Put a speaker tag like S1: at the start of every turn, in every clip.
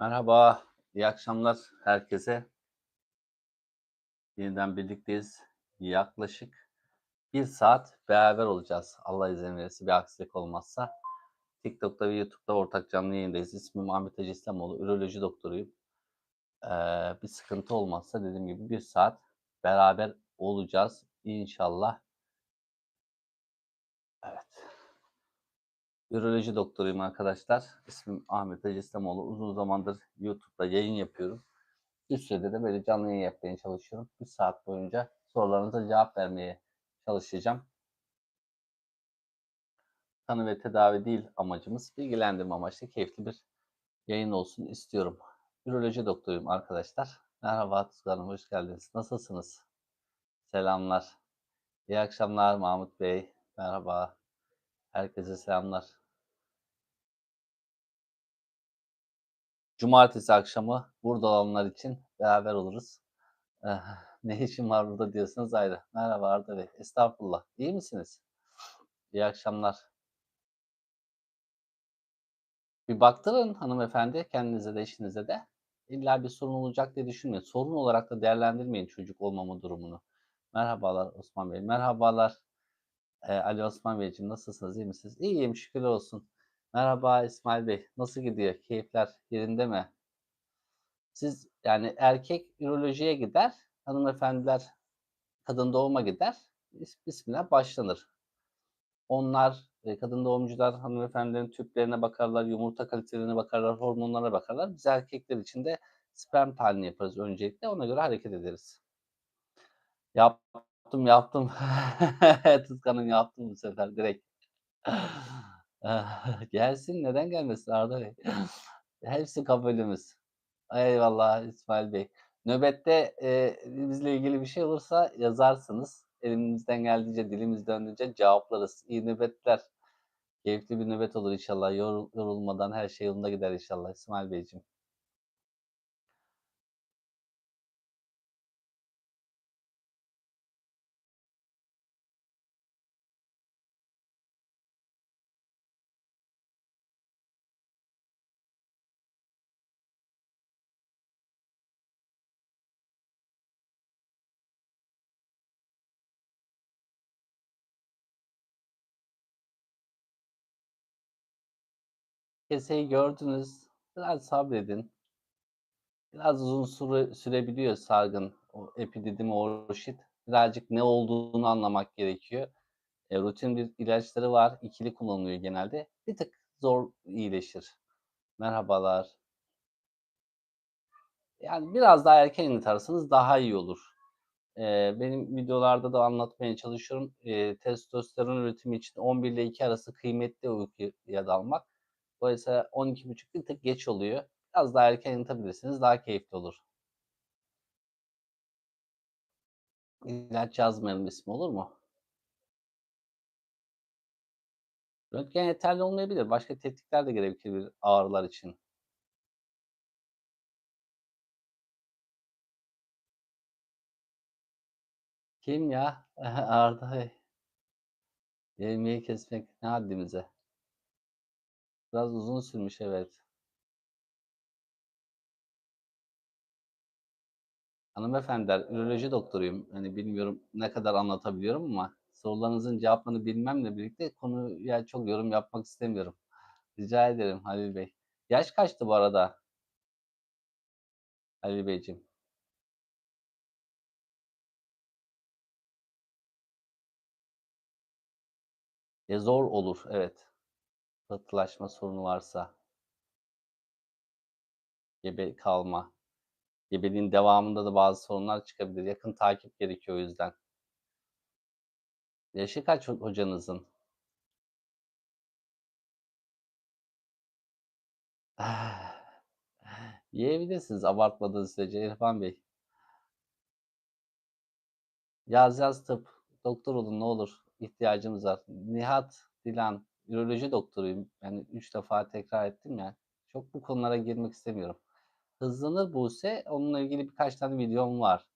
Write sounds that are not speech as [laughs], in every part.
S1: Merhaba, iyi akşamlar herkese. Yeniden birlikteyiz. Yaklaşık bir saat beraber olacağız. Allah izin verirse bir aksilik olmazsa. TikTok'ta ve YouTube'da ortak canlı yayındayız. İsmim Ahmet Hacı İslamoğlu. Üroloji doktoruyum. Ee, bir sıkıntı olmazsa dediğim gibi bir saat beraber olacağız. İnşallah. Evet. Üroloji doktoruyum arkadaşlar. İsmim Ahmet Hacı. Uzun zamandır YouTube'da yayın yapıyorum. Bir sürede de böyle canlı yayın yapmaya çalışıyorum. Bir saat boyunca sorularınıza cevap vermeye çalışacağım. Tanı ve tedavi değil amacımız. Bilgilendirme amaçlı keyifli bir yayın olsun istiyorum. Üroloji doktoruyum arkadaşlar. Merhaba Tuzga Hanım, hoş geldiniz. Nasılsınız? Selamlar. İyi akşamlar Mahmut Bey. Merhaba. Herkese selamlar. Cumartesi akşamı burada olanlar için beraber oluruz. Eh, ne işim var burada diyorsunuz ayrı. Merhaba Arda Bey. Estağfurullah. İyi misiniz? İyi akşamlar. Bir baktırın hanımefendi kendinize de eşinize de. İlla bir sorun olacak diye düşünmeyin. Sorun olarak da değerlendirmeyin çocuk olmama durumunu. Merhabalar Osman Bey. Merhabalar. Ee, Ali Osman Beyciğim nasılsınız? İyi misiniz? İyiyim şükür olsun. Merhaba İsmail Bey. Nasıl gidiyor? Keyifler yerinde mi? Siz yani erkek ürolojiye gider, hanımefendiler kadın doğuma gider. Bis- Bismillah başlanır. Onlar e, kadın doğumcular hanımefendilerin tüplerine bakarlar, yumurta kalitelerine bakarlar, hormonlara bakarlar. Biz erkekler için de sperm tahlili yaparız öncelikle. Ona göre hareket ederiz. Yaptım yaptım. [laughs] Tuzkan'ın yaptım bu sefer direkt. [laughs] Gelsin neden gelmesin Arda Bey? [laughs] Hepsi kabulümüz. Eyvallah İsmail Bey. Nöbette e, bizle ilgili bir şey olursa yazarsınız. Elimizden geldiğince, dilimiz döndüğünce cevaplarız. İyi nöbetler. Keyifli bir nöbet olur inşallah. Yorul- yorulmadan her şey yolunda gider inşallah İsmail Beyciğim. Keseyi gördünüz. Biraz sabredin. Biraz uzun süre, sürebiliyor sargın. O epididim, oroşit. Birazcık ne olduğunu anlamak gerekiyor. E, rutin bir ilaçları var. İkili kullanılıyor genelde. Bir tık zor iyileşir. Merhabalar. Yani biraz daha erken yatırsanız daha iyi olur. E, benim videolarda da anlatmaya çalışıyorum. E, testosteron üretimi için 11 ile 2 arası kıymetli uykuya dalmak. Dolayısıyla 12.30 bir tık geç oluyor. Biraz daha erken yatabilirsiniz. Daha keyifli olur. İlaç yazmayalım ismi olur mu? Röntgen yeterli olmayabilir. Başka tetkikler de gerekebilir ağrılar için. Kim ya? [laughs] Arda. Yemeği kesmek ne haddimize. Biraz uzun sürmüş evet. Hanımefendiler, üroloji doktoruyum. Hani bilmiyorum ne kadar anlatabiliyorum ama sorularınızın cevaplarını bilmemle birlikte konuya çok yorum yapmak istemiyorum. Rica ederim Halil Bey. Yaş kaçtı bu arada? Halil Beyciğim. E zor olur, evet. Pıhtılaşma sorunu varsa. Gebe kalma. Gebeliğin devamında da bazı sorunlar çıkabilir. Yakın takip gerekiyor o yüzden. Yaşı kaç ho- hocanızın? [sighs] Yiyebilirsiniz abartmadığınız sürece İrfan Bey. Yaz yaz tıp. Doktor olun ne olur. İhtiyacımız var. Nihat Dilan. Üroloji doktoruyum. Yani üç defa tekrar ettim ya. Çok bu konulara girmek istemiyorum. Hızlanır Buse. Onunla ilgili birkaç tane videom var.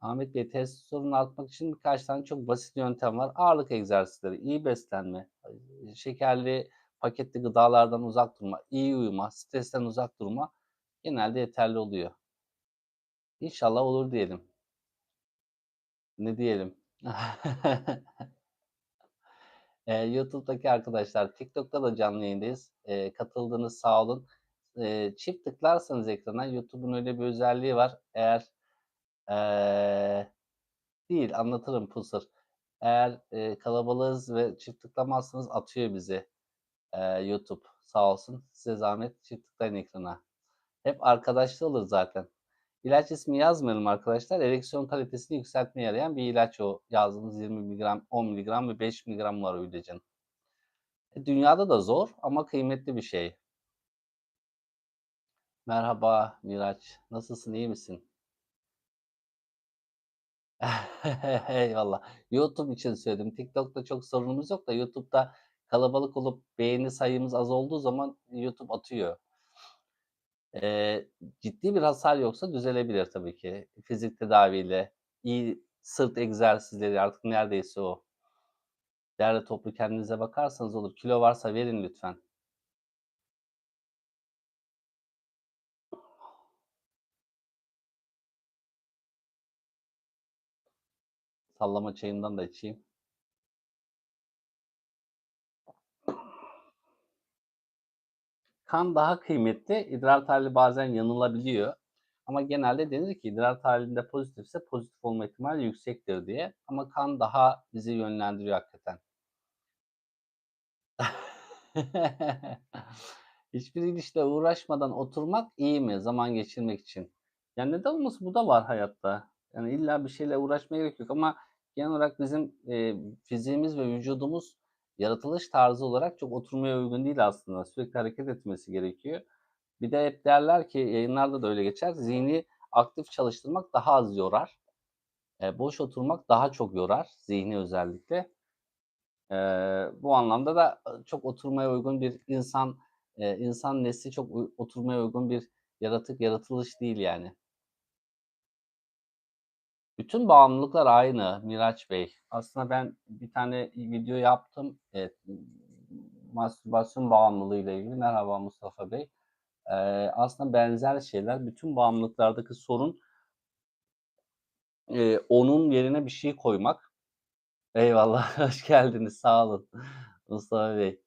S1: Ahmet Bey testosteronu artmak için birkaç tane çok basit yöntem var. Ağırlık egzersizleri, iyi beslenme, şekerli paketli gıdalardan uzak durma, iyi uyuma, stresten uzak durma genelde yeterli oluyor. İnşallah olur diyelim. Ne diyelim? [laughs] Eee, YouTube'daki arkadaşlar, TikTok'ta da canlı yayındayız. Eee, katıldığınız sağ olun. Eee, çift tıklarsanız ekrana YouTube'un öyle bir özelliği var. Eğer eee, değil anlatırım pusır. Eğer eee, kalabalığız ve çift tıklamazsanız atıyor bizi eee, YouTube. Sağ olsun. Size zahmet çift tıklayın ekrana. Hep arkadaşlı olur zaten. İlaç ismi yazmayalım arkadaşlar. Ereksiyon kalitesini yükseltmeye yarayan bir ilaç o. Yazdığınız 20 mg, 10 mg ve 5 mg var öylece. E, dünyada da zor ama kıymetli bir şey. Merhaba Miraç. Nasılsın? iyi misin? [laughs] Eyvallah. YouTube için söyledim. TikTok'ta çok sorunumuz yok da YouTube'da kalabalık olup beğeni sayımız az olduğu zaman YouTube atıyor. Eee, ciddi bir hasar yoksa düzelebilir tabii ki. Fizik tedaviyle, iyi sırt egzersizleri artık neredeyse o. Derli toplu kendinize bakarsanız olur. Kilo varsa verin lütfen. Sallama çayından da içeyim. Kan daha kıymetli. İdrar tahlili bazen yanılabiliyor. Ama genelde denir ki idrar tahlilinde pozitifse pozitif olma ihtimali yüksektir diye. Ama kan daha bizi yönlendiriyor hakikaten. [laughs] Hiçbir ilişkiyle uğraşmadan oturmak iyi mi zaman geçirmek için? Yani neden olmasın bu da var hayatta. Yani illa bir şeyle uğraşmaya gerek yok ama genel olarak bizim e, fiziğimiz ve vücudumuz yaratılış tarzı olarak çok oturmaya uygun değil aslında. Sürekli hareket etmesi gerekiyor. Bir de hep derler ki yayınlarda da öyle geçer. Zihni aktif çalıştırmak daha az yorar. E, boş oturmak daha çok yorar. Zihni özellikle. E, bu anlamda da çok oturmaya uygun bir insan e, insan nesli çok oturmaya uygun bir yaratık yaratılış değil yani. Bütün bağımlılıklar aynı Miraç Bey. Aslında ben bir tane video yaptım. Evet, mastürbasyon bağımlılığı ile ilgili. Merhaba Mustafa Bey. Ee, aslında benzer şeyler. Bütün bağımlılıklardaki sorun e, onun yerine bir şey koymak. Eyvallah, [laughs] hoş geldiniz. Sağ olun [laughs] Mustafa Bey.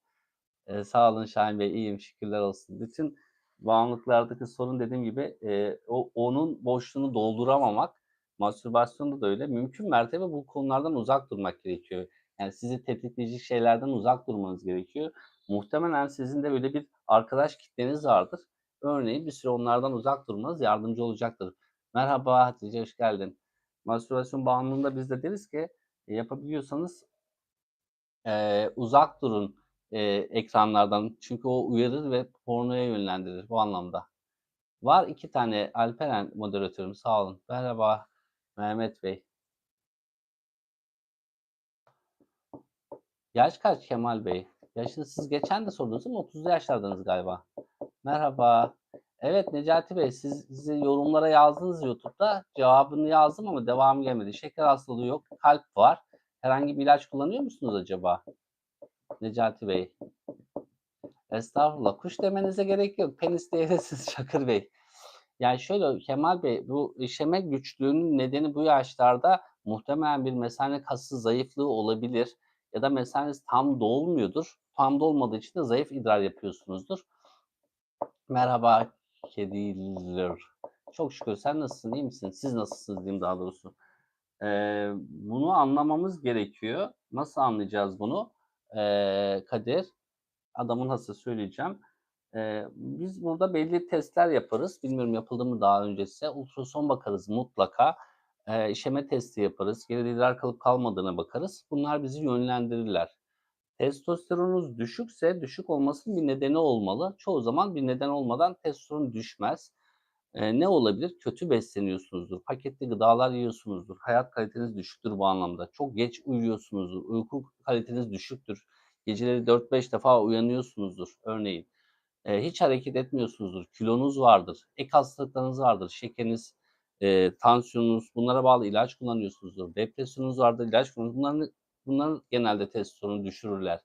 S1: Ee, sağ olun Şahin Bey, iyiyim şükürler olsun. Bütün bağımlılıklardaki sorun dediğim gibi e, o onun boşluğunu dolduramamak Mastürbasyonda da öyle. Mümkün mertebe bu konulardan uzak durmak gerekiyor. Yani sizi tetikleyici şeylerden uzak durmanız gerekiyor. Muhtemelen sizin de böyle bir arkadaş kitleniz vardır. Örneğin bir süre onlardan uzak durmanız yardımcı olacaktır. Merhaba Hatice, hoş geldin. Mastürbasyon bağımlılığında biz de deriz ki e, yapabiliyorsanız e, uzak durun e, ekranlardan. Çünkü o uyarır ve pornoya yönlendirir bu anlamda. Var iki tane Alperen moderatörüm sağ olun. Merhaba. Mehmet Bey. Yaş kaç Kemal Bey? Yaşınız siz geçen de sordunuz ama 30'lu yaşlardınız galiba. Merhaba. Evet Necati Bey siz, sizi yorumlara yazdınız YouTube'da. Cevabını yazdım ama devam gelmedi. Şeker hastalığı yok. Kalp var. Herhangi bir ilaç kullanıyor musunuz acaba? Necati Bey. Estağfurullah. Kuş demenize gerek yok. Penis diyebilirsiniz Çakır [laughs] Bey. Yani şöyle Kemal Bey bu işeme güçlüğünün nedeni bu yaşlarda muhtemelen bir mesane kası zayıflığı olabilir ya da mesaneniz tam dolmuyordur. Tam dolmadığı için de zayıf idrar yapıyorsunuzdur. Merhaba kediler. Çok şükür sen nasılsın iyi misin? Siz nasılsınız diyeyim daha doğrusu. Ee, bunu anlamamız gerekiyor. Nasıl anlayacağız bunu? Ee, Kadir adamın hası söyleyeceğim. Ee, biz burada belli testler yaparız. Bilmiyorum yapıldı mı daha önce size. Ultrason bakarız mutlaka. Ee, işeme testi yaparız. Geride idrar kalıp kalmadığına bakarız. Bunlar bizi yönlendirirler. Testosteronunuz düşükse düşük olmasının bir nedeni olmalı. Çoğu zaman bir neden olmadan testosteron düşmez. Ee, ne olabilir? Kötü besleniyorsunuzdur. Paketli gıdalar yiyorsunuzdur. Hayat kaliteniz düşüktür bu anlamda. Çok geç uyuyorsunuzdur. Uyku kaliteniz düşüktür. Geceleri 4-5 defa uyanıyorsunuzdur örneğin e, hiç hareket etmiyorsunuzdur, kilonuz vardır, ek hastalıklarınız vardır, şekeriniz, e, tansiyonunuz, bunlara bağlı ilaç kullanıyorsunuzdur, depresyonunuz vardır, ilaç kullanıyorsunuz. Bunların, bunların genelde testosteronu düşürürler.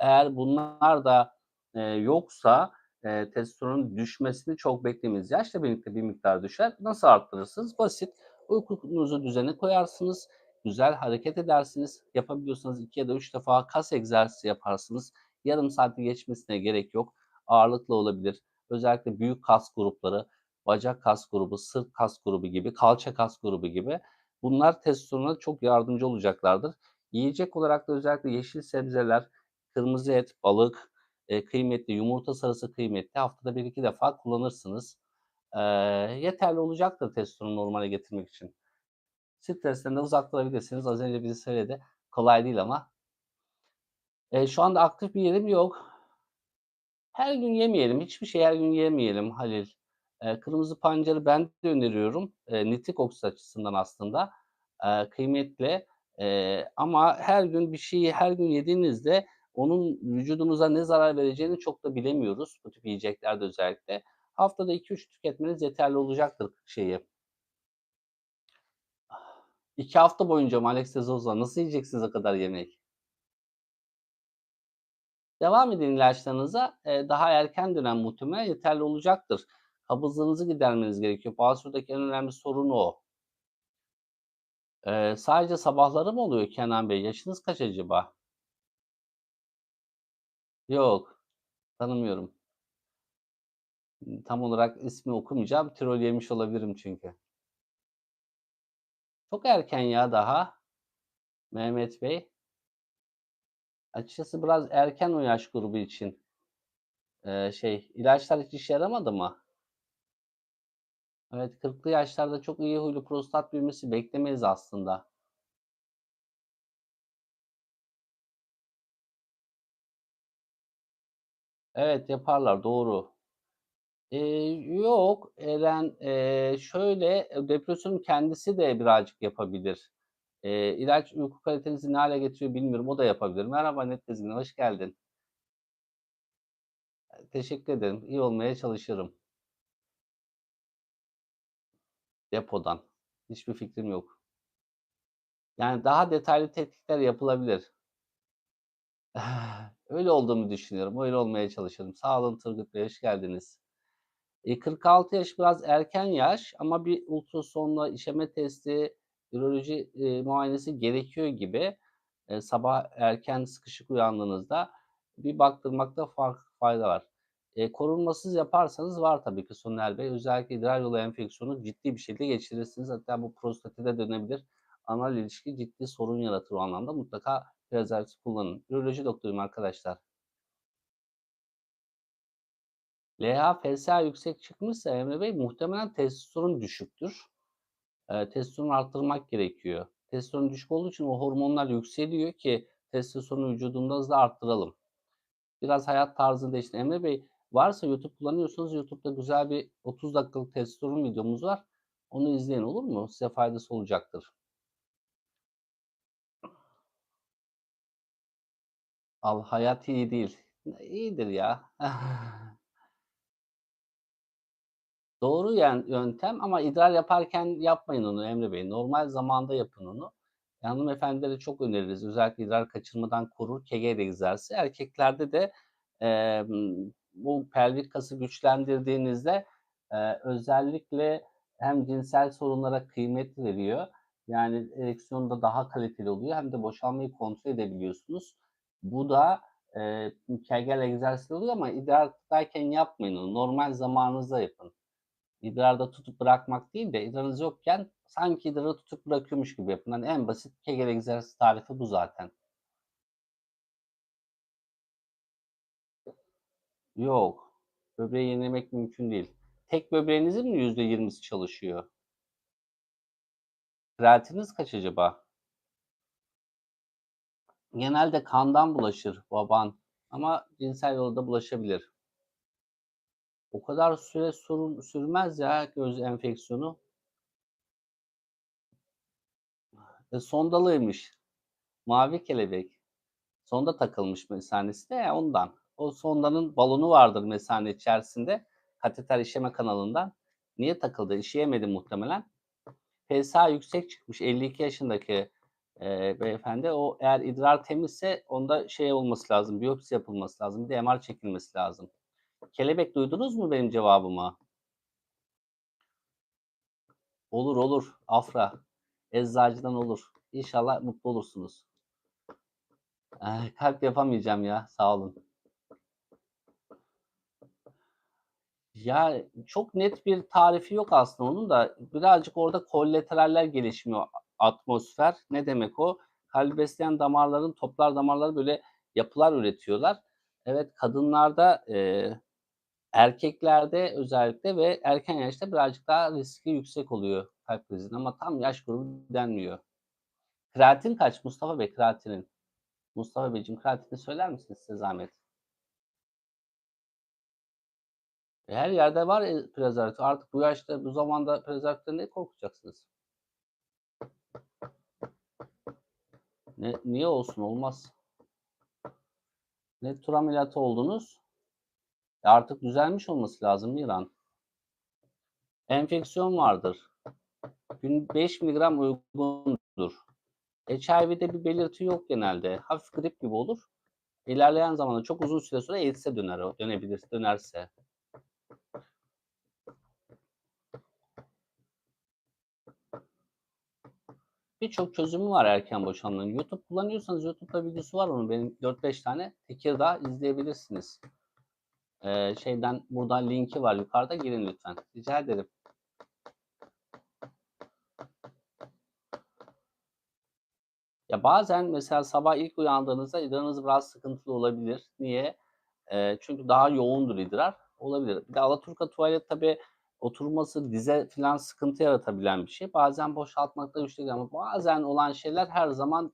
S1: Eğer bunlar da Eee, yoksa, eee, testosteronun düşmesini çok beklemeyiz. Yaşla birlikte bir miktar düşer. Nasıl arttırırsınız? Basit. Uykunuzu düzene koyarsınız. Güzel hareket edersiniz. Yapabiliyorsanız 2 ya da 3 defa kas egzersizi yaparsınız. Yarım saati geçmesine gerek yok. Ağırlıklı olabilir. Özellikle büyük kas grupları, bacak kas grubu, sırt kas grubu gibi, kalça kas grubu gibi bunlar testosterona çok yardımcı olacaklardır. Yiyecek olarak da özellikle yeşil sebzeler, kırmızı et, balık, eee, kıymetli, yumurta sarısı kıymetli. Haftada 1-2 defa kullanırsınız. Eee, yeterli olacaktır testosteronu normale getirmek için. Stresten de uzak durabilirsiniz. Az önce biri söyledi. Kolay değil ama. Eee, şu anda aktif bir yerim yok. Her gün yemeyelim. Hiçbir şeyi her gün yemeyelim Halil. Eee, kırmızı pancarı ben de öneriyorum. Eee, nitrik oksit açısından aslında. Eee, kıymetli. Eee, ama her gün bir şeyi her gün yediğinizde onun vücudunuza ne zarar vereceğini çok da bilemiyoruz. Bu tip yiyeceklerde özellikle. Haftada 2-3 tüketmeniz yeterli olacaktır şeyi. 2 hafta boyunca Alex de Souza? Nasıl yiyeceksiniz o kadar yemek? Devam edin ilaçlarınıza. Eee, daha erken dönem muhtemelen yeterli olacaktır. Kabızlığınızı gidermeniz gerekiyor. Basurdaki en önemli sorun o. Eee, sadece sabahları mı oluyor Kenan Bey? Yaşınız kaç acaba? Yok, tanımıyorum. Tam olarak ismi okumayacağım. Tirol yemiş olabilirim çünkü. Çok erken ya daha. Mehmet Bey. Açıkçası biraz erken o yaş grubu için. Eee, şey, ilaçlar hiç işe yaramadı mı? Evet, 40'lı yaşlarda çok iyi huylu prostat büyümesi beklemeyiz aslında. Evet, yaparlar, doğru. Eee, yok, Eren, eee, şöyle, depresyonun kendisi de birazcık yapabilir. Eee, ilaç uyku kalitenizi ne hâle getiriyor bilmiyorum, o da yapabilir. Merhaba Net Gezgin, hoş geldin. Teşekkür ederim. İyi olmaya çalışırım. Depodan. Hiçbir fikrim yok. Yani daha detaylı tetkikler yapılabilir. [sighs] Öyle olduğumu düşünüyorum. Öyle olmaya çalışıyorum. Sağ olun Turgut Bey, hoş geldiniz. Eee, 46 yaş biraz erken yaş ama bir ultrasonla işeme testi, üroloji, eee, muayenesi gerekiyor gibi. Eee, sabah erken sıkışık uyandığınızda bir baktırmakta fayda var. Eee, korunmasız yaparsanız var tabii ki Soner Bey. Özellikle idrar yolu enfeksiyonu ciddi bir şekilde geçirirsiniz. Hatta bu prostatite dönebilir. Anal ilişki ciddi sorun yaratır o anlamda. Mutlaka prezervatif kullanın. Üroloji doktoruyum arkadaşlar. LH, FSH yüksek çıkmışsa Emre Bey muhtemelen testosteron düşüktür. Eee, testosteronu arttırmak gerekiyor. Testosteron düşük olduğu için o hormonlar yükseliyor ki testosteronu vücudumuzda arttıralım. Biraz hayat tarzını değiştirin. Emre Bey, varsa YouTube kullanıyorsanız YouTube'da güzel bir 30 dakikalık testosteron videomuz var. Onu izleyin olur mu? Size faydası olacaktır. Al hayat iyi değil. İyidir ya. [laughs] Doğru yöntem ama idrar yaparken yapmayın onu Emre Bey. Normal zamanda yapın onu. E, hanımefendilere çok öneririz. Özellikle idrar kaçırmadan korur Kegel egzersizi. Erkeklerde de, emm, bu pelvik kası güçlendirdiğinizde, eee, özellikle hem cinsel sorunlara kıymet veriyor. Yani ereksiyon da daha kaliteli oluyor hem de boşalmayı kontrol edebiliyorsunuz. Bu da, eee, Kegel egzersizi oluyor ama idrardayken yapmayın onu. Normal zamanınızda yapın. İdrarda tutup bırakmak değil de idrarınız yokken sanki idrarı tutup bırakıyormuş gibi yapın. Hani en basit Kegel egzersizi tarifi bu zaten. Yok. Böbreği yenilemek mümkün değil. Tek böbreğinizin mi %20'si çalışıyor? Kreatininiz kaç acaba? Genelde kandan bulaşır baban ama cinsel yolda bulaşabilir. O kadar süre sorun sürmez ya göz enfeksiyonu. E, sondalıymış. Mavi kelebek. Sonda takılmış mesanesi de ya ondan. O sondanın balonu vardır mesane içerisinde. Kateter işeme kanalından. Niye takıldı? İşeyemedi muhtemelen. PSA yüksek çıkmış. 52 yaşındaki, eee, beyefendi. O eğer idrar temizse onda şey olması lazım, biyopsi yapılması lazım. Bir de MR çekilmesi lazım. Kelebek duydunuz mu benim cevabımı? Olur olur. Afra. Eczacıdan olur. İnşallah mutlu olursunuz. Eh, kalp yapamayacağım ya. Sağ olun. Ya çok net bir tarifi yok aslında onun da. Birazcık orada kollateraller gelişmiyor atmosfer. Ne demek o? Kalbi besleyen damarların, toplar damarları böyle yapılar üretiyorlar. Evet, kadınlarda, eee, erkeklerde özellikle ve erken yaşta birazcık daha riski yüksek oluyor kalp krizinin ama tam yaş grubu denmiyor. Kreatin kaç Mustafa Bey, kreatinin? Mustafa Beyciğim kreatini söyler misiniz size zahmet? E, her yerde var, eee, prezervatif. Artık bu yaşta, bu zamanda prezervatiften ne korkacaksınız? Ne niye olsun? Olmaz. Ne tur oldunuz? E, artık düzelmiş olması lazım Miran. Enfeksiyon vardır. Gün 5 miligram uygundur. HIV'de bir belirti yok genelde. Hafif grip gibi olur. İlerleyen zamanda çok uzun süre sonra AIDS'e döner. Dönebilir, dönerse. Birçok çözümü var erken boşanmanın. YouTube kullanıyorsanız YouTube'da videosu var onun benim 4-5 tane. Tekirdağ izleyebilirsiniz. Eee, şeyden buradan linki var yukarıda girin lütfen. Rica ederim. Ya bazen mesela sabah ilk uyandığınızda idrarınız biraz sıkıntılı olabilir. Niye? Eee, çünkü daha yoğundur idrar. Olabilir. Bir de alaturka tuvalet tabii oturması dize filan sıkıntı yaratabilen bir şey. Bazen boşaltmakta güçlük ama bazen olan şeyler her zaman,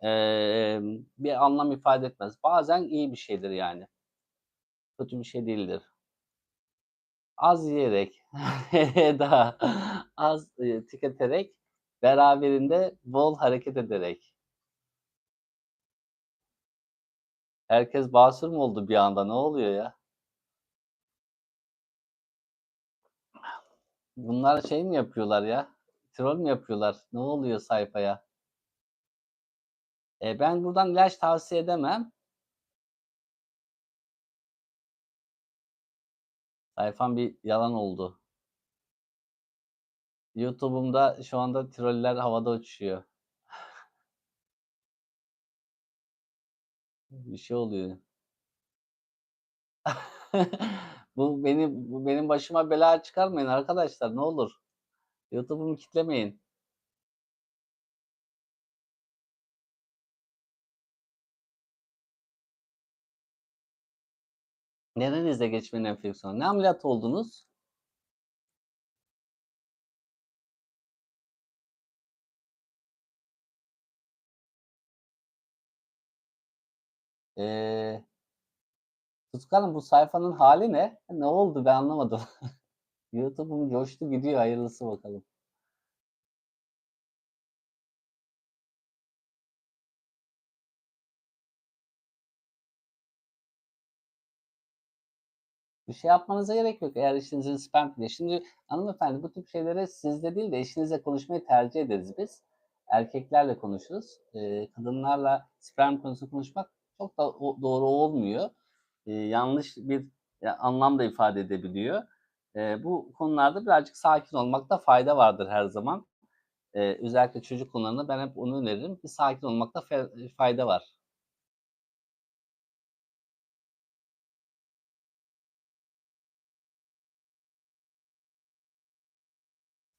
S1: emm, bir anlam ifade etmez. Bazen iyi bir şeydir yani. Kötü bir şey değildir. Az yiyerek, [laughs] daha az, eee, tüketerek, beraberinde bol hareket ederek. Herkes basur mu oldu bir anda? Ne oluyor ya? Bunlar şey mi yapıyorlar ya? Troll mü yapıyorlar? Ne oluyor sayfaya? Eee, ben buradan ilaç tavsiye edemem. Sayfam bir yalan oldu. YouTube'umda şu anda troller havada uçuşuyor. Bir şey oluyor. [laughs] Bu benim bu benim başıma bela çıkarmayın arkadaşlar ne olur. YouTube'umu kitlemeyin. Nerenizde geçmenin enfeksiyonu? Ne ameliyatı oldunuz? Eee Tutku Hanım bu sayfanın hâli ne? Ne oldu ben anlamadım. [laughs] YouTube'um coştu gidiyor hayırlısı bakalım. Bir şey yapmanıza gerek yok eğer eşinizin sperm diye. Şimdi hanımefendi bu tip şeyleri sizle değil de eşinizle konuşmayı tercih ederiz biz. Erkeklerle konuşuruz. Eee, kadınlarla sperm konusunda konuşmak çok da doğru olmuyor. Eee, yanlış bir anlam da ifade edebiliyor. Eee, bu konularda birazcık sakin olmakta fayda vardır her zaman. Eee, özellikle çocuk konularında ben hep onu öneririm. Bir sakin olmakta fayda var.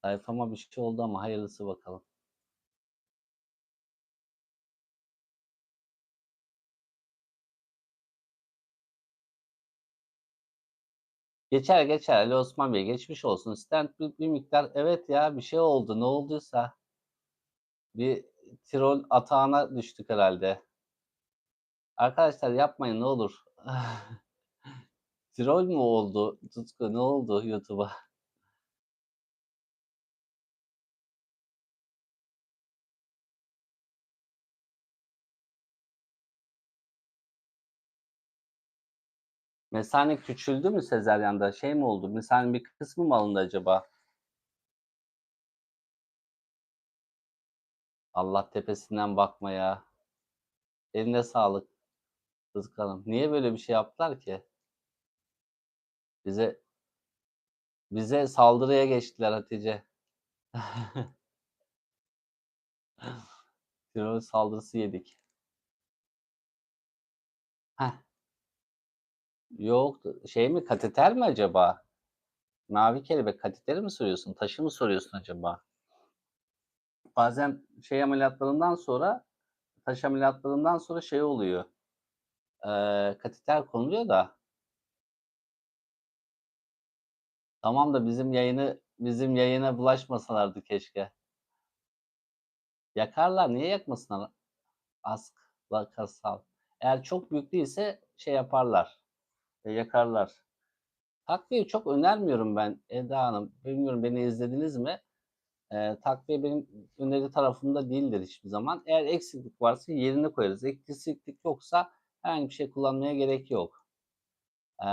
S1: Sayfama bir şey oldu ama hayırlısı bakalım. Geçer, geçer Ali Osman Bey, geçmiş olsun. Stent bir bir miktar evet ya bir şey oldu. Ne olduysa. Bir troll atağına düştük herhâlde. Arkadaşlar yapmayın ne olur. [laughs] Troll mü oldu Tutku? Ne oldu YouTube'a? Mesane küçüldü mü sezaryanda? Şey mi oldu? Mesanenin bir kısmı mı alındı acaba? Allah tepesinden bakmaya. Eline sağlık Rızık. Niye böyle bir şey yaptılar ki? Bize bize saldırıya geçtiler Hatice. [laughs] Terör saldırısı yedik. Yok, şey mi kateter mi acaba? Mavi kelebek kateteri mi soruyorsun? Taşı mı soruyorsun acaba? Bazen şey ameliyatlarından sonra taş ameliyatlarından sonra şey oluyor. Eee, kateter konuluyor da Tamam da bizim yayını bizim yayına bulaşmasalardı keşke. Yakarlar. Niye yakmasınlar? Askla kasal. Eğer çok büyük değilse şey yaparlar. E, yakarlar. Takviye çok önermiyorum ben Eda Hanım. Bilmiyorum beni izlediniz mi? E, takviye benim öneri tarafımda değildir hiçbir zaman. Eğer eksiklik varsa yerine koyarız. Eksiklik yoksa herhangi bir şey kullanmaya gerek yok. E,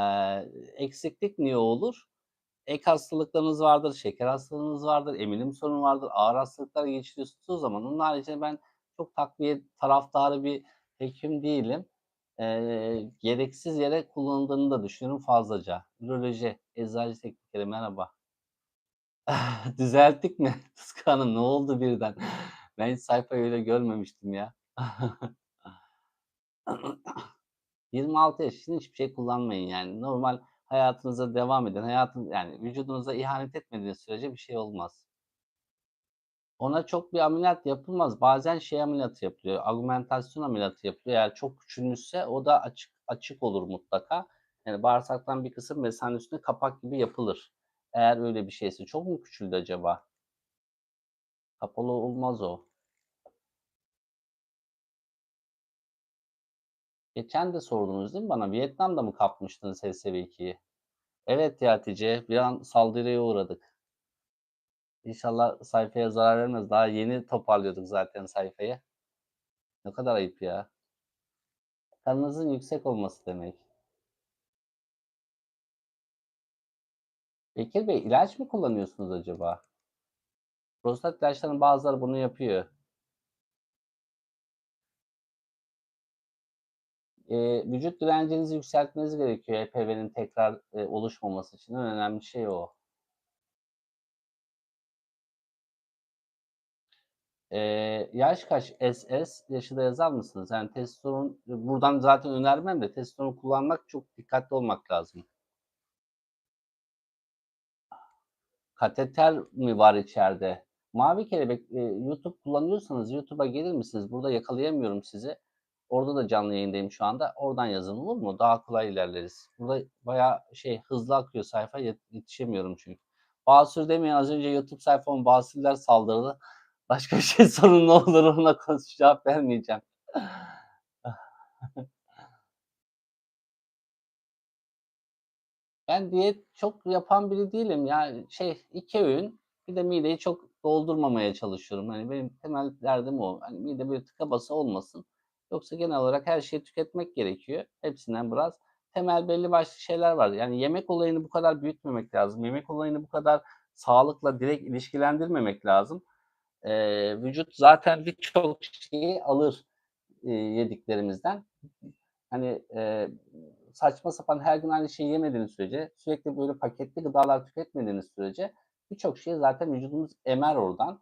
S1: eksiklik niye olur? ek hastalıklarınız vardır, şeker hastalığınız vardır, emilim sorunu vardır, ağır hastalıklar geçiriyorsunuz o zaman. Onun haricinde ben çok takviye taraftarı bir hekim değilim. Eee, gereksiz yere kullanıldığını da düşünüyorum fazlaca. Üroloji, eczacı teknikleri merhaba. [laughs] Düzelttik mi? [laughs] Sıska Hanım ne oldu birden? [laughs] Ben hiç sayfayı öyle görmemiştim ya. 26 yaş için hiçbir şey kullanmayın yani. Normal hayatınıza devam edin. Hayatın yani vücudunuza ihanet etmediğiniz sürece bir şey olmaz. Ona çok bir ameliyat yapılmaz. Bazen şey ameliyatı yapılıyor. Augmentasyon ameliyatı yapılıyor. Eğer çok küçülmüşse o da açık açık olur mutlaka. Yani bağırsaktan bir kısım mesanın üstüne kapak gibi yapılır. Eğer öyle bir şeyse. Çok mu küçüldü acaba? Kapalı olmaz o. Geçen de sordunuz değil mi bana? Vietnam'da mı kapmıştınız HSV2'yi? Evet ya Hatice, bir an saldırıya uğradık. İnşallah sayfaya zarar vermez. Daha yeni toparlıyorduk zaten sayfayı. Ne kadar ayıp ya. Kanınızın yüksek olması demek. Bekir Bey ilaç mı kullanıyorsunuz acaba? Prostat ilaçlarının bazıları bunu yapıyor. Eee, vücut direncinizi yükseltmeniz gerekiyor HPV'nin tekrar, eee, oluşmaması için. En önemli şey o. Eee, yaş kaç? SS yaşı da yazar mısınız? Yani testosteron buradan zaten önermem de testosteron kullanmak çok dikkatli olmak lazım. Kateter mi var içeride? Mavi kelebek, eee, YouTube kullanıyorsanız YouTube'a gelir misiniz? Burada yakalayamıyorum sizi. Orada da canlı yayındayım şu anda. Oradan yazın olur mu? Daha kolay ilerleriz. Burada bayağı şey hızlı akıyor sayfa. Yetişemiyorum çünkü. Basur demeyin az önce YouTube sayfama basürler saldırdı. Başka bir şey [laughs] sorun ne olur ona konuş cevap vermeyeceğim. Ben diyet çok yapan biri değilim. Yani şey iki öğün bir de mideyi çok doldurmamaya çalışıyorum. Hani benim temel derdim o. Hani mide böyle tıka basa olmasın. Yoksa genel olarak her şeyi tüketmek gerekiyor. Hepsinden biraz. Temel belli başlı şeyler var. Yani yemek olayını bu kadar büyütmemek lazım. Yemek olayını bu kadar sağlıkla direkt ilişkilendirmemek lazım. Eee, vücut zaten birçok şeyi alır, eee, yediklerimizden. Hani, eee, saçma sapan her gün aynı şeyi yemediğiniz sürece, sürekli böyle paketli gıdalar tüketmediğiniz sürece birçok şeyi zaten vücudumuz emer oradan.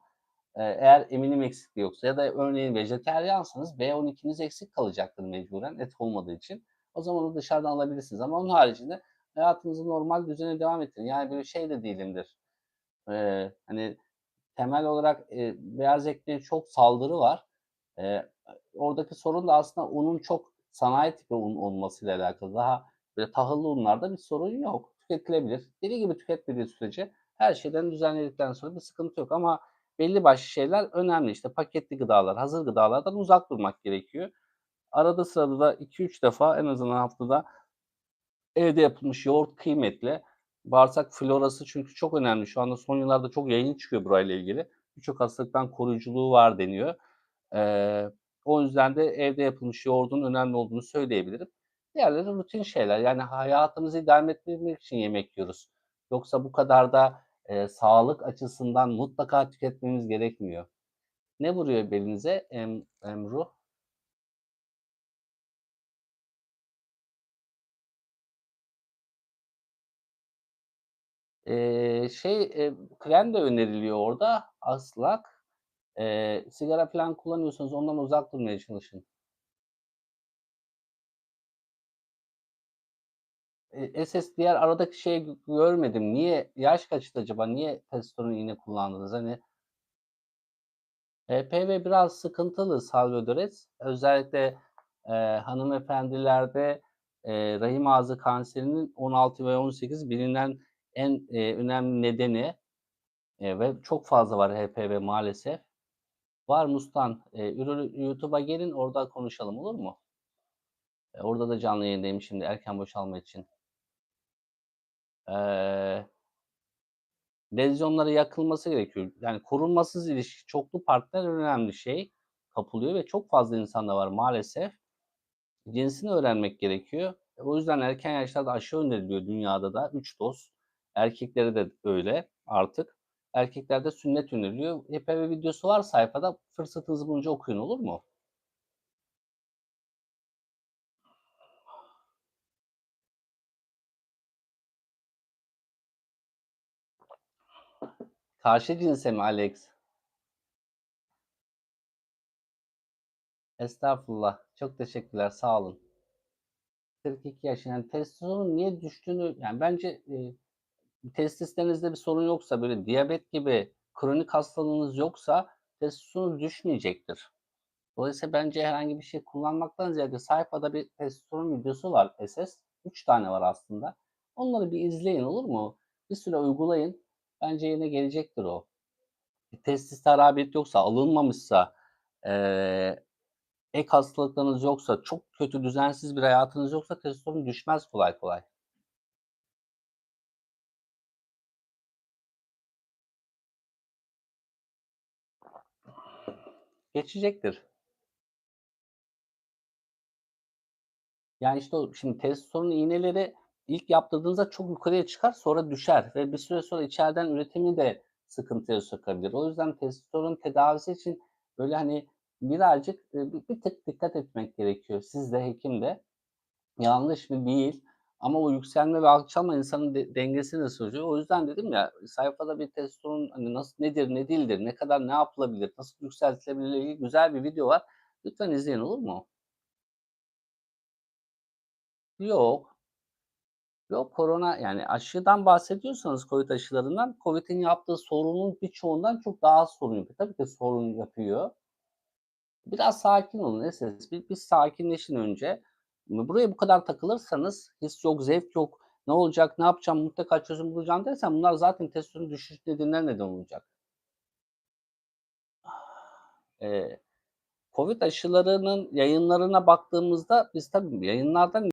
S1: Eee, eğer emilim eksikliği yoksa ya da örneğin vejetaryensanız B12'niz eksik kalacaktır mecburen et olmadığı için. O zaman onu dışarıdan alabilirsiniz ama onun haricinde hayatınızı normal düzene devam ettirin. Yani böyle şey de değilimdir. Eee, hani temel olarak, eee, beyaz ekmeğe çok saldırı var. Eee, oradaki sorun da aslında unun çok sanayi tipi un olmasıyla alakalı. Daha böyle tahıllı unlarda bir sorun yok. Tüketilebilir. Deli gibi tüketmediği sürece her şeyden düzenledikten sonra bir sıkıntı yok ama belli başlı şeyler önemli. İşte paketli gıdalar, hazır gıdalardan uzak durmak gerekiyor. Arada sırada da 2-3 defa en azından haftada evde yapılmış yoğurt kıymetli. Bağırsak florası çünkü çok önemli. Şu anda son yıllarda çok yayın çıkıyor burayla ilgili. Birçok hastalıktan koruyuculuğu var deniyor. Eee, o yüzden de evde yapılmış yoğurdun önemli olduğunu söyleyebilirim. Diğerleri rutin şeyler. Yani hayatımızı idame ettirmek için yemek yiyoruz. Yoksa bu kadar da, eee, sağlık açısından mutlaka tüketmemiz gerekmiyor. Ne vuruyor belinize Em Emruh? Eee, şey, eee, krem de öneriliyor orada, Aslak. Eee, sigara falan kullanıyorsanız ondan uzak durmaya çalışın. Eee, SS diğer aradaki şeyi gö görmedim. Niye? Yaş kaçtı acaba? Niye testosteron iğne kullandınız? Hani HPV biraz sıkıntılı Salvadores. Özellikle, eee, hanımefendilerde, eee, rahim ağzı kanserinin 16 ve 18 bilinen en, eee, önemli nedeni, eee, ve çok fazla var HPV maalesef. Var Mustan. Ürünü YouTube'a gelin, orada konuşalım, olur mu? Eee, orada da canlı yayındayım şimdi erken boşalma için. Eee lezyonlara yakılması gerekiyor. Yani korunmasız ilişki, çoklu partner önemli şey kapılıyor ve çok fazla insanda var maalesef. Cinsini öğrenmek gerekiyor. O yüzden erken yaşlarda aşı öneriliyor dünyada da 3 doz. Erkeklere de öyle artık. Erkeklerde sünnet öneriliyor. HPV videosu var sayfada. Fırsatınızı bulunca okuyun olur mu? Karşı cinse mi Alex? Estağfurullah. Çok teşekkürler. Sağ olun. 42 yaş. Yani testosteronun niye düştüğünü yani bence, eee, testislerinizde bir sorun yoksa, böyle diyabet gibi kronik hastalığınız yoksa testosteronunuz düşmeyecektir. Dolayısıyla bence herhangi bir şey kullanmaktan ziyade sayfada bir testosteron videosu var SS. 3 tane var aslında. Onları bir izleyin olur mu? Bir süre uygulayın. Bence yerine gelecektir o. Testis harabiyet yoksa, alınmamışsa, eee, ek hastalıklarınız yoksa, çok kötü düzensiz bir hayatınız yoksa testosteron düşmez kolay kolay. Geçecektir. Yani, işte, o şimdi testosteron iğneleri ilk yaptırdığınızda çok yukarıya çıkar, sonra düşer ve bir süre sonra içeriden üretimi de sıkıntıya sokabilir. O yüzden testosteron tedavisi için, böyle, hani, birazcık, bir bir tık dikkat etmek gerekiyor. Siz de hekim de. Yanlış mı? Değil ama o yükselme ve alçalma insanın de dengesini bozuyor. O yüzden dedim ya, sayfada bir testosteron, hani, nasıl nedir, ne değildir, ne kadar ne yapılabilir, nasıl yükseltilebilirle ilgili güzel bir video var. Lütfen izleyin, olur mu? Yok. Yok, korona yani aşıdan bahsediyorsanız COVID aşılarından, COVID'in yaptığı sorunun birçoğundan çok daha az sorun yapıyor. Tabii ki sorun yapıyor. Biraz sakin olun SS. Bir bir sakinleşin önce. Buraya bu kadar takılırsanız, his yok, zevk yok, ne olacak, ne yapacağım, mutlaka çözüm bulacağım dersen bunlar zaten testosteron düşüş nedenine neden olacak. Eee, COVID aşılarının yayınlarına baktığımızda biz tabii yayınlardan